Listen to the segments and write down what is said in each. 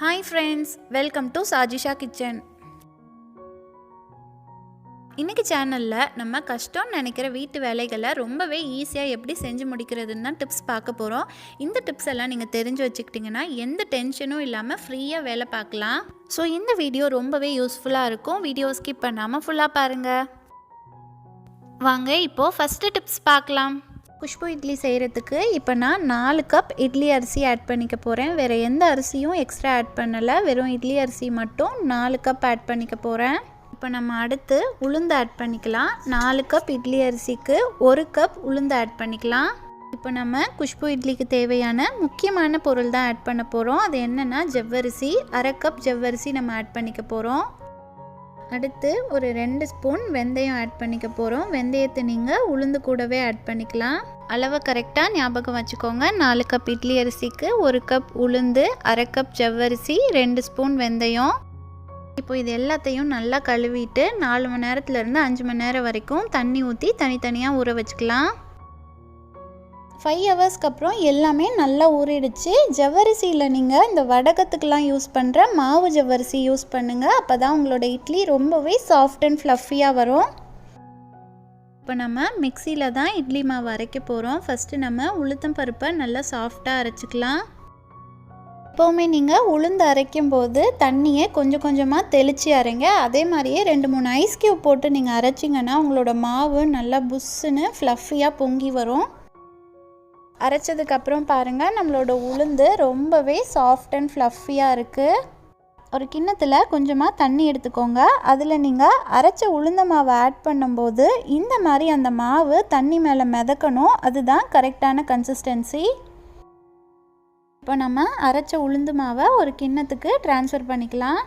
Hi friends welcome to Sajisha kitchen இன்றைக்கி சேனலில் நம்ம கஷ்டம்னு நினைக்கிற வீட்டு வேலைகளை ரொம்பவே ஈஸியாக எப்படி செஞ்சு முடிக்கிறதுன்னு தான் டிப்ஸ் பார்க்க போகிறோம் இந்த டிப்ஸ் எல்லாம் நீங்கள் தெரிஞ்சு வச்சுக்கிட்டிங்கன்னா எந்த டென்ஷனும் இல்லாமல் ஃப்ரீயாக வேலை பார்க்கலாம். ஸோ இந்த வீடியோ ரொம்பவே யூஸ்ஃபுல்லாக இருக்கும். வீடியோ ஸ்கிப் பண்ணாமல் ஃபுல்லாக பாருங்கள் வாங்க இப்போது ஃபஸ்ட்டு டிப்ஸ் பார்க்கலாம். குஷ்பு இட்லி செய்கிறதுக்கு இப்போ நான் நாலு கப் இட்லி அரிசி ஆட் பண்ணிக்க போகிறேன் வேறு எந்த அரிசியும் எக்ஸ்ட்ரா ஆட் பண்ணலை. வெறும் இட்லி அரிசி மட்டும் நாலு கப் ஆட் பண்ணிக்க போகிறேன் இப்போ நம்ம அடுத்து உளுந்து ஆட் பண்ணிக்கலாம். நாலு கப் இட்லி அரிசிக்கு ஒரு கப் உளுந்து ஆட் பண்ணிக்கலாம். இப்போ நம்ம குஷ்பு இட்லிக்கு தேவையான முக்கியமான பொருள் தான் ஆட் பண்ண போகிறோம் அது என்னென்னா ஜவ்வரிசி. அரை கப் ஜவ்வரிசி நம்ம ஆட் பண்ணிக்க போகிறோம் அடுத்து ஒரு ரெண்டு ஸ்பூன் வெந்தயம் ஆட் பண்ணிக்க போகிறோம் வெந்தயத்தை நீங்கள் உளுந்து கூடவே ஆட் பண்ணிக்கலாம். அளவை கரெக்டாக ஞாபகம் வச்சுக்கோங்க. நாலு கப் இட்லி அரிசிக்கு ஒரு கப் உளுந்து அரை கப் ஜவ்வரிசி ரெண்டு ஸ்பூன் வெந்தயம். இப்போ இது எல்லாத்தையும் நல்லா கழுவிட்டு நாலு மணி நேரத்துலேருந்து அஞ்சு மணி நேரம் வரைக்கும் தண்ணி ஊற்றி தனித்தனியாக ஊற வச்சுக்கலாம். ஃபைவ் ஹவர்ஸ்க்கு அப்புறம் எல்லாமே நல்லா ஊறிடுச்சு. ஜவ்வரிசியில் நீங்கள் இந்த வடகத்துக்கெலாம் யூஸ் பண்ணுற மாவு ஜவ்வரிசி யூஸ் பண்ணுங்கள் அப்போ தான் உங்களோட இட்லி ரொம்பவே சாஃப்ட் அண்ட் ஃப்ளஃபியாக வரும். இப்போ நம்ம மிக்சியில் தான் இட்லி மாவு அரைக்க போகிறோம் ஃபஸ்ட்டு நம்ம உளுத்தம் பருப்பை நல்லா சாஃப்டாக அரைச்சிக்கலாம். எப்போவுமே நீங்கள் உளுந்து அரைக்கும் போது தண்ணியை கொஞ்சம் கொஞ்சமாக தெளித்து அரைங்க. அதே மாதிரியே ரெண்டு மூணு ஐஸ் க்யூப் போட்டு நீங்கள் அரைச்சிங்கன்னா உங்களோட மாவு நல்லா புஷ்ஷுன்னு ஃப்ளஃபியாக பொங்கி வரும். அரைச்சதுக்கப்புறம் பாருங்கள் நம்மளோட உளுந்து ரொம்பவே சாஃப்ட் அண்ட் ஃப்ளஃபியாக இருக்குது ஒரு கிண்ணத்தில் கொஞ்சமாக தண்ணி எடுத்துக்கோங்க. அதில் நீங்கள் அரைச்ச உளுந்த மாவை ஆட் பண்ணும்போது இந்த மாதிரி அந்த மாவு தண்ணி மேலே மிதக்கணும். அதுதான் கரெக்டான கன்சிஸ்டன்சி இப்போ நம்ம அரைச்ச உளுந்து மாவை ஒரு கிண்ணத்துக்கு ட்ரான்ஸ்ஃபர் பண்ணிக்கலாம்.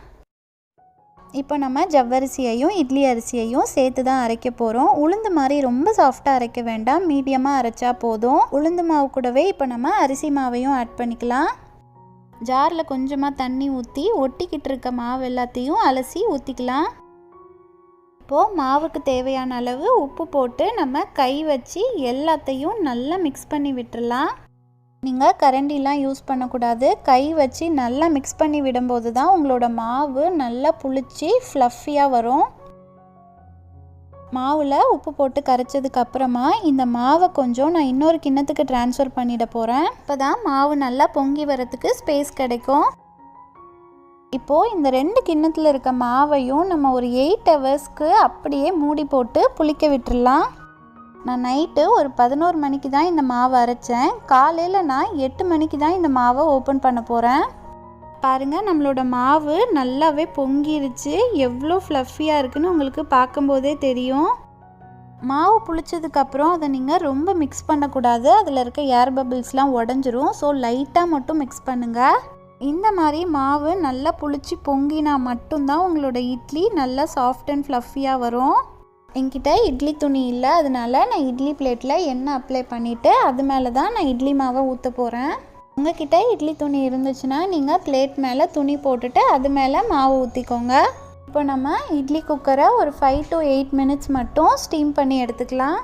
இப்போ நம்ம ஜவ்வரிசியையும் இட்லி அரிசியையும் சேர்த்து தான் அரைக்க போகிறோம் உளுந்து மாதிரி ரொம்ப சாஃப்டாக அரைக்க வேண்டாம். மீடியமாக அரைச்சா போதும். உளுந்து மாவு கூடவே இப்போ நம்ம அரிசி மாவையும் ஆட் பண்ணிக்கலாம். ஜாரில் கொஞ்சமாக தண்ணி ஊற்றி ஒட்டிக்கிட்டு இருக்க மாவு எல்லாத்தையும் அலசி ஊற்றிக்கலாம் இப்போது மாவுக்கு தேவையான அளவு உப்பு போட்டு நம்ம கை வச்சு எல்லாத்தையும் நல்லா மிக்ஸ் பண்ணி விட்டுடலாம் நீங்கள் கரண்டிலாம் யூஸ் பண்ணக்கூடாது. கை வச்சு நல்லா மிக்ஸ் பண்ணி விடும்போது தான் உங்களோட மாவு நல்லா புளிச்சு ஃப்ளஃபியாக வரும். மாவில் உப்பு போட்டு கரைச்சதுக்கு அப்புறமா இந்த மாவை கொஞ்சம் நான் இன்னொரு கிண்ணத்துக்கு ட்ரான்ஸ்ஃபர் பண்ணிட போகிறேன் இப்போ தான் மாவு நல்லா பொங்கி வரத்துக்கு ஸ்பேஸ் கிடைக்கும். இப்போது இந்த ரெண்டு கிண்ணத்தில் இருக்க மாவையும் நம்ம ஒரு எயிட் ஹவர்ஸ்க்கு அப்படியே மூடி போட்டு புளிக்க விட்டுடலாம் நான் நைட்டு ஒரு பதினோரு மணிக்கு தான் இந்த மாவை அரைச்சேன். காலையில் நான் எட்டு மணிக்கு தான் இந்த மாவை ஓப்பன் பண்ண போகிறேன் பாருங்கள் நம்மளோட மாவு நல்லாவே பொங்கிருச்சு. எவ்வளோ ஃப்ளஃபியாக இருக்குன்னு உங்களுக்கு பார்க்கும்போதே தெரியும். மாவு புளிச்சதுக்கப்புறம் அதை நீங்கள் ரொம்ப மிக்ஸ் பண்ணக்கூடாது. அதில் இருக்க ஏர் பபிள்ஸ்லாம் உடஞ்சிரும். ஸோ லைட்டாக மட்டும் மிக்ஸ் பண்ணுங்கள் இந்த மாதிரி மாவு நல்லா புளிச்சு பொங்கினா மட்டும்தான் உங்களோட இட்லி நல்லா சாஃப்ட் அண்ட் ஃப்ளஃபியாக வரும். என்கிட்ட இட்லி துணி இல்லை. அதனால நான் இட்லி பிளேட்டில் எண்ணெய் அப்ளை பண்ணிவிட்டு அது மேலே தான் நான் இட்லி மாவை ஊற்ற போகிறேன் உங்ககிட்ட இட்லி துணி இருந்துச்சுன்னா நீங்கள் பிளேட் மேலே துணி போட்டுட்டு அது மேலே மாவு ஊற்றிக்கோங்க இப்போ நம்ம இட்லி குக்கரை ஒரு ஃபைவ் டு எயிட் மினிட்ஸ் மட்டும் ஸ்டீம் பண்ணி எடுத்துக்கலாம்.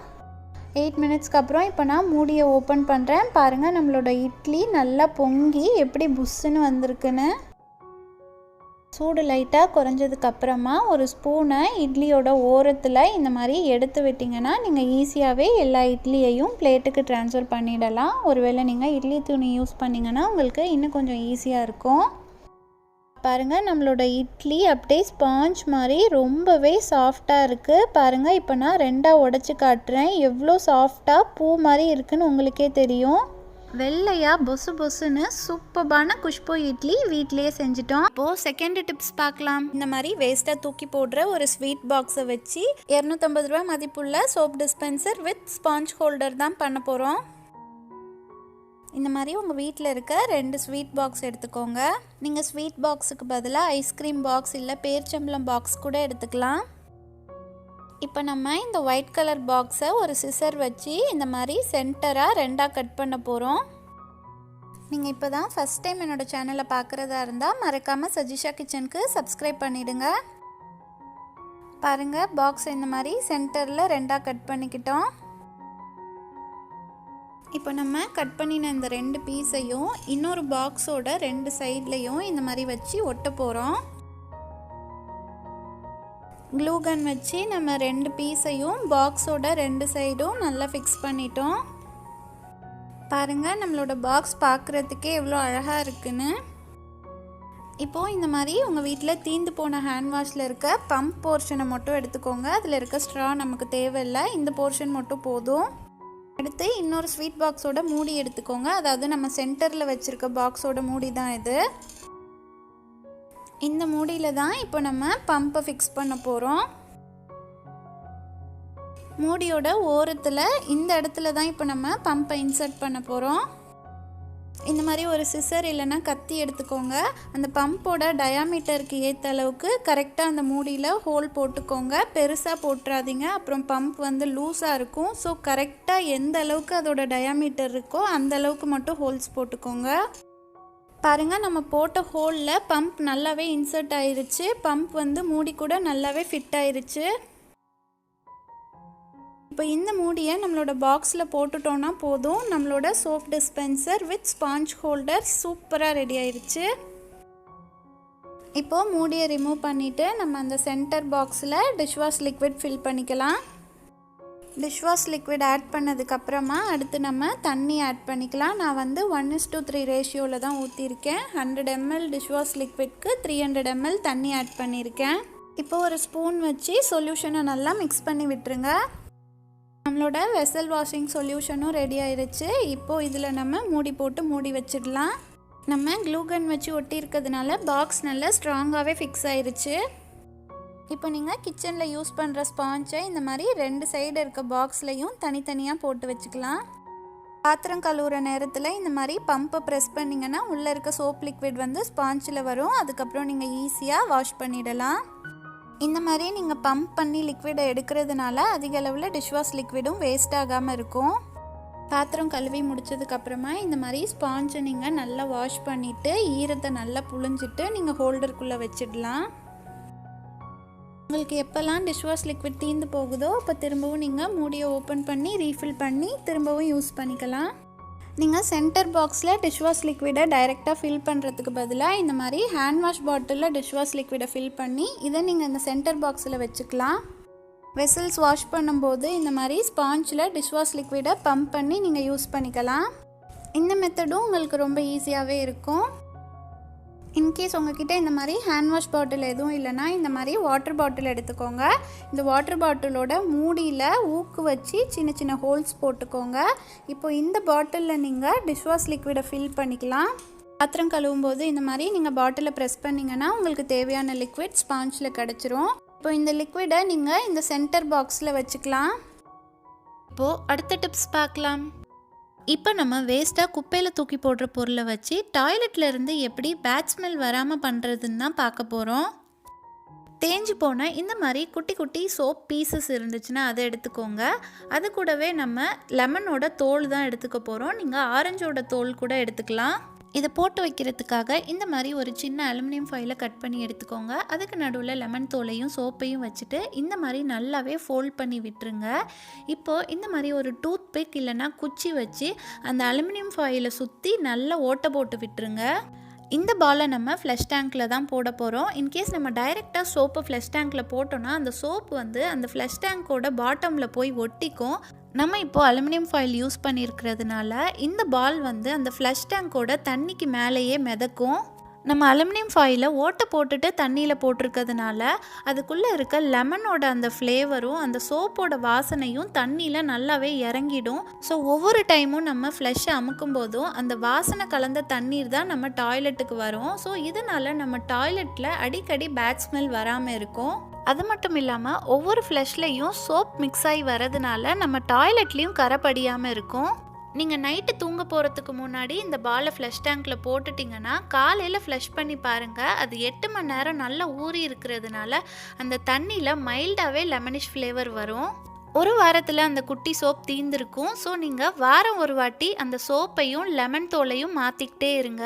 எயிட் மினிட்ஸ்க்கு அப்புறம் இப்போ நான் மூடியை ஓப்பன் பண்ணுறேன் பாருங்கள் நம்மளோட இட்லி நல்லா பொங்கி எப்படி புஷ்ஷுன்னு வந்திருக்குன்னு. சூடு லைட்டாக குறைஞ்சதுக்கப்புறமா ஒரு ஸ்பூனை இட்லியோட ஓரத்தில் இந்த மாதிரி எடுத்து விட்டிங்கன்னா நீங்கள் ஈஸியாகவே எல்லா இட்லியையும் பிளேட்டுக்கு ட்ரான்ஸ்ஃபர் பண்ணிடலாம். ஒருவேளை நீங்கள் இட்லி துணி யூஸ் பண்ணிங்கன்னா உங்களுக்கு இன்னும் கொஞ்சம் ஈஸியாக இருக்கும். பாருங்கள் நம்மளோட இட்லி அப்படியே ஸ்பாஞ்ச் மாதிரி ரொம்பவே சாஃப்டாக இருக்குது பாருங்கள் இப்போ நான் ரெண்டாக உடச்சி காட்டுறேன். எவ்வளோ சாஃப்டாக பூ மாதிரி இருக்குன்னு உங்களுக்கே தெரியும். வெள்ளையா பொசு பொசுன்னு சூப்பரான குஷ்பு இட்லி வீட்லேயே செஞ்சுட்டோம். இப்போது செகண்ட் டிப்ஸ் பார்க்கலாம். இந்த மாதிரி வேஸ்ட்டாக தூக்கி போடுற ஒரு ஸ்வீட் பாக்ஸை வச்சு இரநூத்தம்பது ரூபா மதிப்புள்ள soap dispenser with sponge holder தான் பண்ண போகிறோம் இந்த மாதிரி உங்கள் வீட்டில் இருக்க ரெண்டு ஸ்வீட் பாக்ஸ் எடுத்துக்கோங்க. நீங்கள் ஸ்வீட் பாக்ஸுக்கு பதிலாக ஐஸ்கிரீம் பாக்ஸ் இல்லை பேர்ச்சம்பளம் பாக்ஸ் கூட எடுத்துக்கலாம். இப்போ நம்ம இந்த ஒயிட் கலர் பாக்ஸை ஒரு சிசர் வச்சு இந்த மாதிரி சென்டராக ரெண்டாக கட் பண்ண போகிறோம் நீங்கள் இப்போ தான் ஃபஸ்ட் டைம் என்னோடய சேனலை பார்க்குறதா இருந்தால் மறக்காமல் சஜிஷா கிச்சனுக்கு சப்ஸ்கிரைப் பண்ணிவிடுங்க பாருங்கள் பாக்ஸ் இந்த மாதிரி சென்டரில் ரெண்டாக கட் பண்ணிக்கிட்டோம். இப்போ நம்ம கட் பண்ணின இந்த ரெண்டு பீஸையும் இன்னொரு பாக்ஸோட ரெண்டு சைட்லேயும் இந்த மாதிரி வச்சு ஒட்ட போகிறோம் க்ளூ கன் வச்சு நம்ம ரெண்டு பீஸையும் பாக்ஸோட ரெண்டு சைடும் நல்லா ஃபிக்ஸ் பண்ணிட்டோம். பாருங்கள் நம்மளோட பாக்ஸ் பார்க்குறதுக்கே எவ்வளோ அழகாக இருக்குன்னு. இப்போது இந்த மாதிரி உங்கள் வீட்டில் தீந்து போன ஹேண்ட் வாஷில் இருக்க பம்ப் போர்ஷனை மட்டும் எடுத்துக்கோங்க. அதில் இருக்க ஸ்ட்ரா நமக்கு தேவையில்லை. இந்த போர்ஷன் மட்டும் போதும். அடுத்து இன்னொரு ஸ்வீட் பாக்ஸோட மூடி எடுத்துக்கோங்க. அதாவது நம்ம சென்டரில் வச்சுருக்க பாக்ஸோட மூடி தான் இது. இந்த மூடியில் தான் இப்போ நம்ம பம்பை ஃபிக்ஸ் பண்ண போகிறோம் மூடியோட ஓரத்தில் இந்த இடத்துல தான் இப்போ நம்ம பம்பை இன்சர்ட் பண்ண போகிறோம் இந்த மாதிரி ஒரு சிசர் இல்லைன்னா கத்தி எடுத்துக்கோங்க. அந்த பம்போட டயாமீட்டருக்கு ஏற்ற அளவுக்கு கரெக்டாக அந்த மூடியில் ஹோல் போட்டுக்கோங்க. பெருசாக போட்டுறாதீங்க. அப்புறம் பம்ப் வந்து லூஸாக இருக்கும். ஸோ கரெக்டாக எந்த அளவுக்கு அதோட டயாமீட்டர் இருக்கோ அந்த அளவுக்கு மட்டும் ஹோல்ஸ் போட்டுக்கோங்க. பாருங்கள் நம்ம போட்ட ஹோலில் பம்ப் நல்லாவே இன்சர்ட் ஆயிருச்சு. பம்ப் வந்து மூடி கூட நல்லாவே ஃபிட் ஆயிருச்சு. இப்போ இந்த மூடியை நம்மளோட பாக்ஸில் போட்டுட்டோன்னா போதும். நம்மளோட soap dispenser with sponge holder சூப்பராக ரெடி ஆயிருச்சு. இப்போது மூடியை ரிமூவ் பண்ணிவிட்டு நம்ம அந்த சென்டர் பாக்ஸில் டிஷ்வாஷ் லிக்விட் ஃபில் பண்ணிக்கலாம். டிஷ்வாஷ் லிக்விட் ஆட் பண்ணதுக்கப்புறமா அடுத்து நம்ம தண்ணி ஆட் பண்ணிக்கலாம். நான் வந்து ஒன் இஸ் டூ த்ரீ ரேஷியோவில் தான் ஊற்றிருக்கேன் ஹண்ட்ரட் எம்எல் டிஷ்வாஷ் லிக்விட்க்கு த்ரீ ஹண்ட்ரட் எம்எல் தண்ணி ஆட் பண்ணியிருக்கேன். இப்போ ஒரு ஸ்பூன் வச்சு சொல்யூஷனை நல்லா மிக்ஸ் பண்ணி விட்டுருங்க. நம்மளோட வெசல் வாஷிங் சொல்யூஷனும் ரெடி ஆயிடுச்சு இப்போது இதில் நம்ம மூடி போட்டு மூடி வச்சிடலாம். நம்ம க்ளூகன் வச்சு ஒட்டி இருக்கிறதுனால பாக்ஸ் நல்லா ஸ்ட்ராங்காகவே ஃபிக்ஸ் ஆயிடுச்சு இப்போ நீங்கள் கிச்சனில் யூஸ் பண்ணுற ஸ்பாஞ்சை இந்த மாதிரி ரெண்டு சைடு இருக்க பாக்ஸ்லையும் தனித்தனியாக போட்டு வச்சுக்கலாம். பாத்திரம் கழுவுற நேரத்தில் இந்த மாதிரி பம்பை ப்ரெஸ் பண்ணிங்கன்னா உள்ளே இருக்க சோப் லிக்விட் வந்து ஸ்பாஞ்சில் வரும். அதுக்கப்புறம் நீங்கள் ஈஸியாக வாஷ் பண்ணிடலாம். இந்த மாதிரி நீங்கள் பம்ப் பண்ணி லிக்விடை எடுக்கிறதுனால அதிக அளவில் டிஷ்வாஷ் லிக்விடும் வேஸ்ட் ஆகாமல் இருக்கும். பாத்திரம் கழுவி முடிச்சதுக்கப்புறமா இந்த மாதிரி ஸ்பாஞ்சை நீங்கள் நல்லா வாஷ் பண்ணிவிட்டு ஈரத்தை நல்லா புழிஞ்சிட்டு நீங்கள் ஹோல்டருக்குள்ளே வச்சிடலாம். உங்களுக்கு எப்போல்லாம் டிஷ்வாஷ் லிக்விட் தீந்து போகுதோ அப்போ திரும்பவும் நீங்கள் மூடியை ஓப்பன் பண்ணி ரீஃபில் பண்ணி திரும்பவும் யூஸ் பண்ணிக்கலாம். நீங்கள் சென்டர் பாக்ஸில் டிஷ்வாஷ் லிக்விடை டைரெக்டாக ஃபில் பண்ணுறதுக்கு பதிலாக இந்த மாதிரி ஹேண்ட் வாஷ் பாட்டிலில் டிஷ்வாஷ் லிக்விடை ஃபில் பண்ணி இதை நீங்கள் இந்த சென்டர் பாக்ஸில் வச்சுக்கலாம். வெசல்ஸ் வாஷ் பண்ணும்போது இந்த மாதிரி ஸ்பாஞ்சில் டிஷ்வாஷ் லிக்விடை பம்ப் பண்ணி நீங்கள் யூஸ் பண்ணிக்கலாம். இந்த மெத்தடும் உங்களுக்கு ரொம்ப ஈஸியாகவே இருக்கும். இன்கேஸ் உங்ககிட்ட இந்த மாதிரி ஹேண்ட் வாஷ் பாட்டில் எதுவும் இல்லைன்னா இந்த மாதிரி வாட்டர் பாட்டில் எடுத்துக்கோங்க. இந்த வாட்டர் பாட்டிலோட மூடியில் ஊக்கு வச்சு சின்ன சின்ன ஹோல்ஸ் போட்டுக்கோங்க. இப்போ இந்த பாட்டிலில் நீங்கள் டிஷ்வாஷ் லிக்விடை ஃபில் பண்ணிக்கலாம். பாத்திரம் கழுவும் போது இந்த மாதிரி நீங்கள் பாட்டிலை ப்ரெஸ் பண்ணிங்கன்னா உங்களுக்கு தேவையான லிக்விட் ஸ்பாஞ்சில் கிடச்சிரும். இப்போ இந்த லிக்விடை நீங்கள் இந்த சென்டர் பாக்ஸில் வச்சுக்கலாம். இப்போது அடுத்த டிப்ஸ் பார்க்கலாம். இப்போ நம்ம வேஸ்ட்டாக குப்பையில் தூக்கி போடுற பொருளை வச்சு டாய்லெட்டில் இருந்து எப்படி பேட் ஸ்மெல் வராமல் பண்ணுறதுன்னு தான் பார்க்க போகிறோம் தேஞ்சு போன இந்த மாதிரி குட்டி குட்டி சோப் பீசஸ் இருந்துச்சுன்னா அதை எடுத்துக்கோங்க. அது கூடவே நம்ம லெமனோட தோல் தான் எடுத்துக்க போகிறோம் நீங்கள் ஆரஞ்சோட தோல் கூட எடுத்துக்கலாம். இதை போட்டு வைக்கிறதுக்காக இந்த மாதிரி ஒரு சின்ன அலுமினியம் ஃபைலை கட் பண்ணி எடுத்துக்கோங்க. அதுக்கு நடுவில் லெமன் தோலையும் சோப்பையும் வச்சுட்டு இந்த மாதிரி நல்லாவே ஃபோல்ட் பண்ணி விட்டுருங்க. இப்போது இந்த மாதிரி ஒரு டூத் பிக் இல்லைன்னா குச்சி வச்சு அந்த அலுமினியம் ஃபாயிலை சுற்றி நல்லா ஓட்டை போட்டு விட்டுருங்க. இந்த பாலை நம்ம ஃப்ளஷ் டேங்க்கில் தான் போட போகிறோம் இன்கேஸ் நம்ம டைரெக்டாக சோப்பை ஃப்ளஷ் டேங்க்கில் போட்டோன்னா அந்த சோப் வந்து அந்த ஃப்ளஷ் டேங்க்கோட பாட்டமில் போய் ஒட்டிக்கும். நம்ம இப்போது அலுமினியம் ஃபாயில் யூஸ் பண்ணியிருக்கிறதுனால இந்த பால் வந்து அந்த ஃப்ளஷ் டேங்கோட தண்ணிக்கு மேலேயே மிதக்கும். நம்ம அலுமினியம் ஃபாயிலை ஓட்டை போட்டுட்டு தண்ணியில் போட்டிருக்கிறதுனால அதுக்குள்ளே இருக்க லெமனோட அந்த ஃப்ளேவரும் அந்த சோப்போட வாசனையும் தண்ணியில் நல்லாவே இறங்கிடும். ஸோ ஒவ்வொரு டைமும் நம்ம ஃப்ளஷ்ஷை அமுக்கும் போதும் அந்த வாசனை கலந்த தண்ணீர் தான் நம்ம டாய்லெட்டுக்கு வரும். ஸோ இதனால் நம்ம டாய்லெட்டில் அடிக்கடி பேட் ஸ்மெல் வராமல் இருக்கும். அது மட்டும் இல்லாமல் ஒவ்வொரு ஃப்ளஷ்லேயும் சோப் மிக்ஸ் ஆகி வரதுனால நம்ம டாய்லெட்லேயும் கரை படியாமல் இருக்கும். நீங்கள் நைட்டு தூங்க போகிறதுக்கு முன்னாடி இந்த பாலை ஃப்ளஷ் டேங்க்கில் போட்டுட்டிங்கன்னா காலையில் ஃப்ளஷ் பண்ணி பாருங்கள் அது எட்டு மணி நேரம் நல்லா ஊறி இருக்கிறதுனால அந்த தண்ணியில் மைல்டாகவே லெமனிஷ் ஃப்ளேவர் வரும். ஒரு வாரத்தில் அந்த குட்டி சோப் தீர்ந்துருக்கும். ஸோ நீங்கள் வாரம் ஒரு வாட்டி அந்த சோப்பையும் லெமன் தோலையும் மாற்றிக்கிட்டே இருங்க.